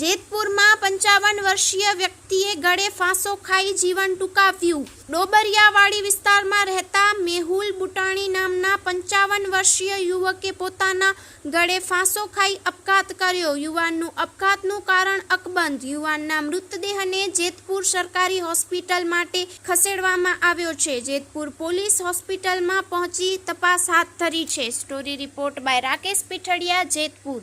જેતપુરમાં પંચાવન વર્ષીય વ્યક્તિએ ગળે ફાંસો ખાઈ જીવન ટૂંકાવ્યું. ડોબરિયાવાડી વિસ્તારમાં રહેતા મેહુલ બુટાણી નામના પંચાવન વર્ષીય યુવકે પોતાના ગળે ફાંસો ખાઈ આપઘાત કર્યો. યુવાનનું આપઘાતનું કારણ અકબંધ. યુવાનના મૃતદેહને જેતપુર સરકારી હોસ્પિટલ માટે ખસેડવામાં આવ્યો છે. જેતપુર પોલીસ હોસ્પિટલમાં પહોંચી તપાસ હાથ ધરી છે. Story report by Rakesh Pithadiya, Jetpur.